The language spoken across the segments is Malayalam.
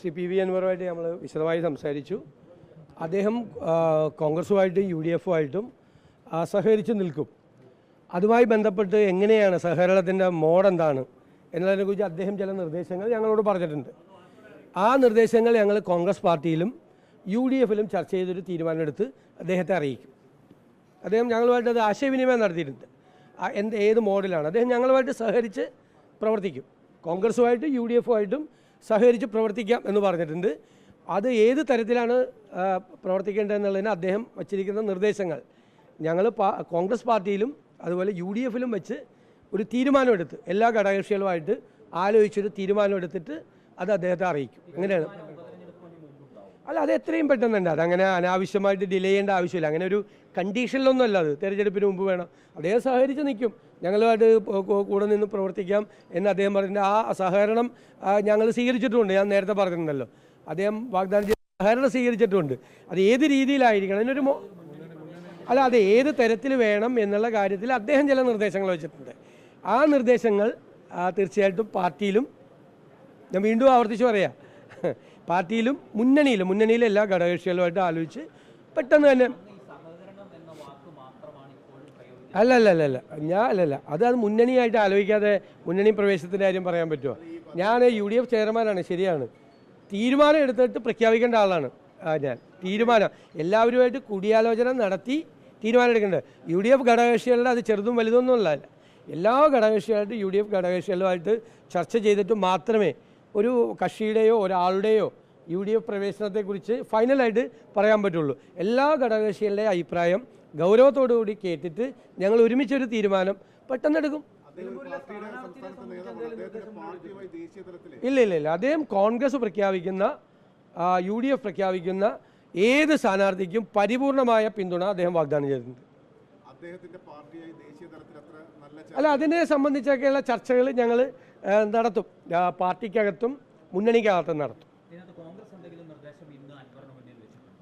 സി പി വി അൻവറുമായിട്ട് നമ്മൾ വിശദമായി സംസാരിച്ചു. അദ്ദേഹം കോൺഗ്രസുമായിട്ടും യു ഡി എഫുമായിട്ടും സഹകരിച്ച് നിൽക്കും. അതുമായി ബന്ധപ്പെട്ട് എങ്ങനെയാണ് സഹകരണത്തിന്റെ മോഡ് എന്താണ് എന്നതിനെക്കുറിച്ച് അദ്ദേഹം ചില നിർദ്ദേശങ്ങൾ ഞങ്ങളോട് പറഞ്ഞിട്ടുണ്ട്. ആ നിർദ്ദേശങ്ങൾ ഞങ്ങൾ കോൺഗ്രസ് പാർട്ടിയിലും യു ഡി എഫിലും ചർച്ച ചെയ്തൊരു തീരുമാനമെടുത്ത് അദ്ദേഹത്തെ അറിയിക്കും. അദ്ദേഹം ഞങ്ങളുമായിട്ട് അത് ആശയവിനിമയം നടത്തിയിട്ടുണ്ട്. എന്ത് ഏത് മോഡലാണ്? അദ്ദേഹം ഞങ്ങളുമായിട്ട് സഹകരിച്ച് പ്രവർത്തിക്കും. കോൺഗ്രസുമായിട്ട് യു ഡി എഫുമായിട്ടും സഹകരിച്ച് പ്രവർത്തിക്കാം എന്ന് പറഞ്ഞിട്ടുണ്ട്. അത് ഏത് തരത്തിലാണ് പ്രവർത്തിക്കേണ്ടതെന്നുള്ളതിന് അദ്ദേഹം വച്ചിരിക്കുന്ന നിർദ്ദേശങ്ങൾ. ഞങ്ങൾ കോൺഗ്രസ് പാർട്ടിയിലും അതുപോലെ യു ഡി എഫിലും വെച്ച് ഒരു തീരുമാനമെടുത്ത് എല്ലാ ഘടകകക്ഷികളുമായിട്ട് ആലോചിച്ചൊരു തീരുമാനമെടുത്തിട്ട് അത് അദ്ദേഹത്തെ അറിയിക്കും. അങ്ങനെയാണ് അല്ല അത് എത്രയും പെട്ടെന്ന് തന്നെ അതങ്ങനെ അനാവശ്യമായിട്ട് ഡിലേ ചെയ്യേണ്ട ആവശ്യമില്ല. അങ്ങനെ ഒരു കണ്ടീഷനിലൊന്നും അല്ല അത്. തെരഞ്ഞെടുപ്പിന് മുമ്പ് വേണം. അദ്ദേഹം സഹകരിച്ച് നിൽക്കും. ഞങ്ങളുമായിട്ട് കൂടെ നിന്ന് പ്രവർത്തിക്കാം എന്ന് അദ്ദേഹം പറഞ്ഞിട്ട് ആ സഹകരണം ഞങ്ങൾ സ്വീകരിച്ചിട്ടുമുണ്ട് ഞാൻ നേരത്തെ പറഞ്ഞിട്ടുണ്ടല്ലോ. അദ്ദേഹം വാഗ്ദാനം ചെയ്ത സഹകരണം സ്വീകരിച്ചിട്ടുമുണ്ട് അത് ഏത് രീതിയിലായിരിക്കണം? അതിനൊരു അല്ല അത് ഏത് തരത്തിൽ വേണം എന്നുള്ള കാര്യത്തിൽ അദ്ദേഹം ചില നിർദ്ദേശങ്ങൾ വെച്ചിട്ടുണ്ട്. ആ നിർദ്ദേശങ്ങൾ തീർച്ചയായിട്ടും പാർട്ടിയിലും ഞാൻ വീണ്ടും ആവർത്തിച്ച് പറയാം. പാർട്ടിയിലും മുന്നണിയിലും മുന്നണിയിലെ എല്ലാ ഘടകകക്ഷികളുമായിട്ട് ആലോചിച്ച് പെട്ടെന്ന് തന്നെ അല്ല അല്ല അല്ല അല്ല ഞാൻ അല്ലല്ല. അത് അത് മുന്നണിയായിട്ട് ആലോചിക്കാതെ മുന്നണി പ്രവേശത്തിന്റെ കാര്യം പറയാൻ പറ്റുമോ ഞാൻ യു ഡി എഫ് ചെയർമാനാണ് ശരിയാണ്. തീരുമാനം എടുത്തിട്ട് പ്രഖ്യാപിക്കേണ്ട ആളാണ് ഞാൻ. തീരുമാനം. എല്ലാവരുമായിട്ട് കൂടിയാലോചന നടത്തി തീരുമാനം എടുക്കേണ്ടത്. യു ഡി എഫ് ഘടകകക്ഷികളുടെ അത് ചെറുതും വലുതൊന്നുമല്ല. എല്ലാ ഘടകകക്ഷികളായിട്ട് യു ഡി എഫ് ഘടകകക്ഷികളുമായിട്ട് ചർച്ച ചെയ്തിട്ട് മാത്രമേ ഒരു കക്ഷിയുടെയോ ഒരാളുടെയോ യു ഡി എഫ് പ്രവേശനത്തെക്കുറിച്ച് ഫൈനലായിട്ട് പറയാൻ പറ്റുള്ളൂ. എല്ലാ ഘടകകക്ഷികളുടെയും അഭിപ്രായം ഗൗരവത്തോടുകൂടി കേട്ടിട്ട് ഞങ്ങൾ ഒരുമിച്ചൊരു തീരുമാനം പെട്ടെന്നെടുക്കും. ഇല്ല ഇല്ല ഇല്ല അദ്ദേഹം കോൺഗ്രസ് പ്രഖ്യാപിക്കുന്ന യു ഡി എഫ് പ്രഖ്യാപിക്കുന്ന ഏത് സ്ഥാനാർത്ഥിക്കും പരിപൂർണമായ പിന്തുണ അദ്ദേഹം വാഗ്ദാനം ചെയ്തിട്ടുണ്ട്. അല്ല അതിനെ സംബന്ധിച്ചൊക്കെയുള്ള ചർച്ചകൾ ഞങ്ങൾ നടത്തും. പാർട്ടിക്കകത്തും മുന്നണിക്കകത്തും നടത്തും.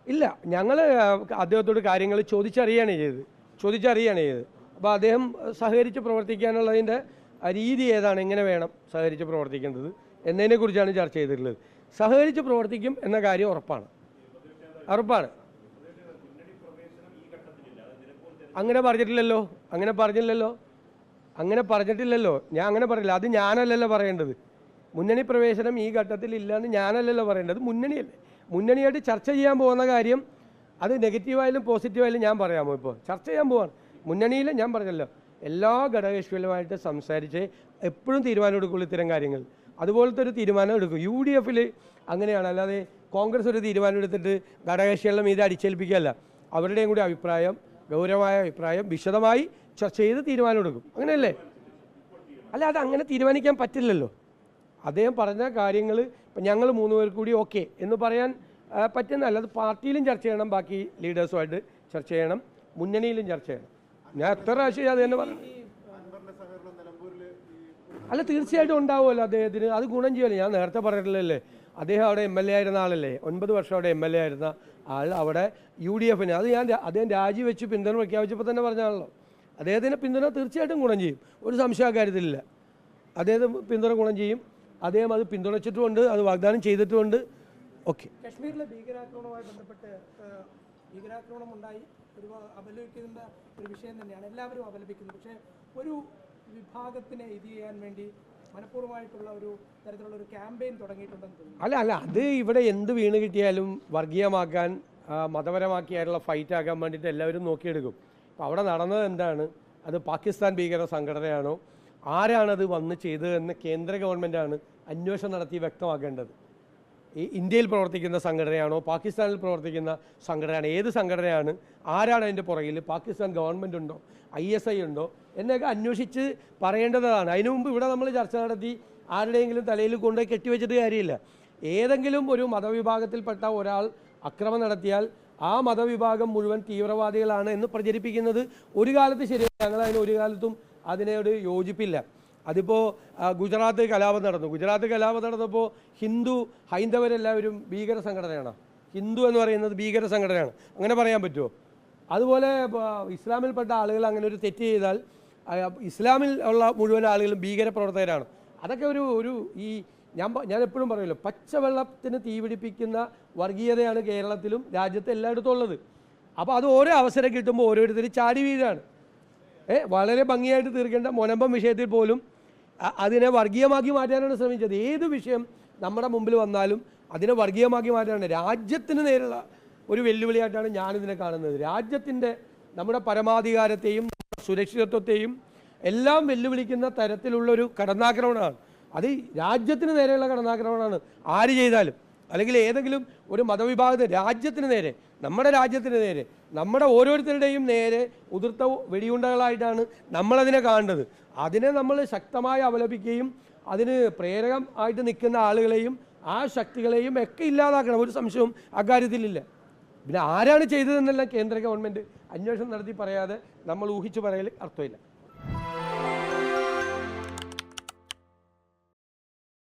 ഇല്ല ഞങ്ങൾ അദ്ദേഹത്തോട് കാര്യങ്ങൾ ചോദിച്ചറിയാണ് ചെയ്തത്. ചോദിച്ചറിയാണ് ചെയ്തത്. അപ്പോൾ അദ്ദേഹം സഹകരിച്ച് പ്രവർത്തിക്കാനുള്ളതിന്റെ രീതി ഏതാണ്? എങ്ങനെ വേണം സഹകരിച്ച് പ്രവർത്തിക്കേണ്ടത്? എന്നതിനെക്കുറിച്ചാണ് ചർച്ച ചെയ്തിട്ടുള്ളത്. സഹകരിച്ച് പ്രവർത്തിക്കും എന്ന കാര്യം ഉറപ്പാണ്. ഉറപ്പാണ്. അങ്ങനെ പറഞ്ഞിട്ടില്ലല്ലോ? അങ്ങനെ പറഞ്ഞില്ലല്ലോ? അങ്ങനെ പറഞ്ഞിട്ടില്ലല്ലോ? ഞാൻ അങ്ങനെ പറഞ്ഞില്ല അത് ഞാനല്ലല്ലോ പറയേണ്ടത്. മുന്നണി പ്രവേശനം ഈ ഘട്ടത്തിൽ ഇല്ലയെന്ന് ഞാനല്ലല്ലോ പറയേണ്ടത്. മുന്നണിയല്ലേ. മുന്നണിയായിട്ട് ചർച്ച ചെയ്യാൻ പോകുന്ന കാര്യം അത് നെഗറ്റീവായാലും പോസിറ്റീവായാലും ഞാൻ പറയാമോ ഇപ്പോൾ ചർച്ച ചെയ്യാൻ പോവാണ്. മുന്നണിയിൽ ഞാൻ പറഞ്ഞല്ലോ എല്ലാ ഘടകകക്ഷികളുമായിട്ട് സംസാരിച്ച് എപ്പോഴും തീരുമാനം എടുക്കുള്ളൂ ഇത്തരം കാര്യങ്ങൾ. അതുപോലത്തെ ഒരു തീരുമാനം എടുക്കും. യു ഡി എഫിൽ അങ്ങനെയാണ്. അല്ലാതെ കോൺഗ്രസ് ഒരു തീരുമാനം എടുത്തിട്ട് ഘടകകക്ഷികളുടെ മീതെ അടിച്ചേൽപ്പിക്കുകയല്ല. അവരുടെയും കൂടി അഭിപ്രായം ഗൗരവമായ അഭിപ്രായം വിശദമായി ചർച്ച ചെയ്ത് തീരുമാനമെടുക്കും അങ്ങനെയല്ലേ? അല്ല അത് അങ്ങനെ തീരുമാനിക്കാൻ പറ്റില്ലല്ലോ. അദ്ദേഹം പറഞ്ഞ കാര്യങ്ങൾ ഞങ്ങൾ മൂന്ന് പേർ കൂടി ഓക്കെ എന്ന് പറയാൻ പറ്റുന്നതല്ല അത് പാർട്ടിയിലും ചർച്ച ചെയ്യണം ബാക്കി ലീഡേഴ്സുമായിട്ട് ചർച്ച ചെയ്യണം മുന്നണിയിലും ചർച്ച ചെയ്യണം. ഞാൻ എത്ര പ്രാവശ്യം അത് തന്നെ പറഞ്ഞു. അല്ല തീർച്ചയായിട്ടും ഉണ്ടാവുമല്ലോ അദ്ദേഹത്തിന്. അത് ഗുണം ചെയ്യുമല്ലോ ഞാൻ നേരത്തെ പറഞ്ഞിട്ടില്ലല്ലേ അദ്ദേഹം അവിടെ എം എൽ എ ആയിരുന്ന ആളല്ലേ? ഒൻപത് വർഷം അവിടെ എം എൽ എ ആയിരുന്ന ആൾ അവിടെ യു ഡി എഫിന് അത് ഞാൻ അദ്ദേഹം രാജിവെച്ച് പിന്തുണ പ്രഖ്യാപിച്ചപ്പോൾ തന്നെ പറഞ്ഞാണല്ലോ അദ്ദേഹത്തിന് പിന്തുണ തീർച്ചയായിട്ടും ഗുണം ചെയ്യും. ഒരു സംശയ കാര്യത്തിലില്ല അദ്ദേഹത്തിന് പിന്തുണ ഗുണം ചെയ്യും. അദ്ദേഹം അത് പിന്തുണച്ചിട്ടുമുണ്ട് അത് വാഗ്ദാനം ചെയ്തിട്ടുമുണ്ട്. ഓക്കെ കശ്മീരിലെ ഭീകരാക്രമണവുമായി ബന്ധപ്പെട്ട് ഭീകരാക്രമണം ഉണ്ടായി ഒരു അപലപിക്കുന്ന ഒരു വിഷയം തന്നെയാണ്. എല്ലാവരും അപലപിക്കുന്നത് പക്ഷേ ഒരു വിഭാഗത്തിനെ ഇത് ചെയ്യാൻ വേണ്ടി മനഃപൂർവമായിട്ടുള്ള ഒരു തരത്തിലുള്ള ഒരു ക്യാമ്പയിൻ തുടങ്ങിയിട്ടുണ്ടെന്ന് തോന്നുന്നു. അല്ല അല്ല അത് ഇവിടെ എന്ത് വീണ് കിട്ടിയാലും വർഗീയമാക്കാൻ മതപരമാക്കിയായിട്ടുള്ള ഫൈറ്റ് ആക്കാൻ വേണ്ടിയിട്ട് എല്ലാവരും നോക്കിയെടുക്കും. അപ്പോൾ അവിടെ നടന്നത് എന്താണ്? അത് പാകിസ്ഥാൻ ഭീകര സംഘടനയാണോ? ആരാണത് വന്ന് ചെയ്തതെന്ന് കേന്ദ്ര ഗവൺമെന്റാണ് അന്വേഷണം നടത്തി വ്യക്തമാക്കേണ്ടത്. ഈ ഇന്ത്യയിൽ പ്രവർത്തിക്കുന്ന സംഘടനയാണോ പാകിസ്ഥാനിൽ പ്രവർത്തിക്കുന്ന സംഘടനയാണ് ഏത് സംഘടനയാണ് ആരാണ് അതിന്റെ പുറകിൽ പാകിസ്ഥാൻ ഗവൺമെന്റ് ഉണ്ടോ ഐ എസ് ഐ ഉണ്ടോ എന്നൊക്കെ അന്വേഷിച്ച് പറയേണ്ടതാണ്. അതിനു മുമ്പ് ഇവിടെ നമ്മൾ ചർച്ച നടത്തി ആരുടെയെങ്കിലും തലയിൽ കൊണ്ടുപോയി കെട്ടിവെച്ചിട്ട് കാര്യമില്ല. ഏതെങ്കിലും ഒരു മതവിഭാഗത്തിൽപ്പെട്ട ഒരാൾ അക്രമം നടത്തിയാൽ ആ മതവിഭാഗം മുഴുവൻ തീവ്രവാദികളാണ് എന്ന് പ്രചരിപ്പിക്കുന്നത് ഒരു കാലത്ത് ശരിയാണ് ഞങ്ങൾ അതിന് ഒരു കാലത്തും അതിനോട് യോജിപ്പില്ല. അതിപ്പോൾ ഗുജറാത്ത് കലാപം നടന്നു. ഗുജറാത്ത് കലാപം നടന്നപ്പോൾ ഹിന്ദു ഹൈന്ദവരെല്ലാവരും ഭീകര സംഘടനയാണ്. ഹിന്ദു എന്ന് പറയുന്നത് ഭീകര സംഘടനയാണ്. അങ്ങനെ പറയാൻ പറ്റുമോ അതുപോലെ ഇസ്ലാമിൽപ്പെട്ട ആളുകൾ അങ്ങനെ ഒരു തെറ്റ് ചെയ്താൽ ഇസ്ലാമിൽ ഉള്ള മുഴുവൻ ആളുകളും ഭീകര പ്രവർത്തകരാണ്. അതൊക്കെ ഒരു ഒരു ഈ ഞാൻ ഞാൻ എപ്പോഴും പറയുമല്ലോ പച്ചവെള്ളത്തിന് തീപിടിപ്പിക്കുന്ന വർഗീയതയാണ് കേരളത്തിലും രാജ്യത്തെ എല്ലായിടത്തും ഉള്ളത്. അപ്പോൾ അത് ഓരോ അവസരം കിട്ടുമ്പോൾ ഓരോരുത്തർ ചാടി വീഴാണ്. വളരെ ഭംഗിയായിട്ട് തീർക്കേണ്ട മൊനമ്പം വിഷയത്തിൽ പോലും അതിനെ വർഗീയമാക്കി മാറ്റാനാണ് ശ്രമിച്ചത്. ഏത് വിഷയം നമ്മുടെ മുമ്പിൽ വന്നാലും അതിനെ വർഗീയമാക്കി മാറ്റാനാണ്. രാജ്യത്തിന് നേരെയുള്ള ഒരു വെല്ലുവിളിയായിട്ടാണ് ഞാനിതിനെ കാണുന്നത്. രാജ്യത്തിന്റെ നമ്മുടെ പരമാധികാരത്തെയും സുരക്ഷിതത്വത്തെയും എല്ലാം വെല്ലുവിളിക്കുന്ന തരത്തിലുള്ളൊരു കടന്നാക്രമണമാണ്. അത് രാജ്യത്തിന് നേരെയുള്ള കടന്നാക്രമണമാണ്. ആര് ചെയ്താലും അല്ലെങ്കിൽ ഏതെങ്കിലും ഒരു മതവിഭാഗത്തെ രാജ്യത്തിന് നേരെ നമ്മുടെ രാജ്യത്തിന് നേരെ നമ്മുടെ ഓരോരുത്തരുടെയും നേരെ ഉതിർത്ത വെടിയുണ്ടകളായിട്ടാണ് നമ്മളതിനെ കാണേണ്ടത്. അതിനെ നമ്മൾ ശക്തമായി അവലപിക്കുകയും അതിന് പ്രേരകം ആയിട്ട് നിൽക്കുന്ന ആളുകളെയും ആ ശക്തികളെയും ഒക്കെ ഇല്ലാതാക്കണം. ഒരു സംശയവും അക്കാര്യത്തിലില്ല. പിന്നെ ആരാണ് ചെയ്തതെന്നെല്ലാം കേന്ദ്ര ഗവൺമെന്റ് അന്വേഷണം നടത്തി പറയാതെ നമ്മൾ ഊഹിച്ചു പറയൽ അർത്ഥമില്ല.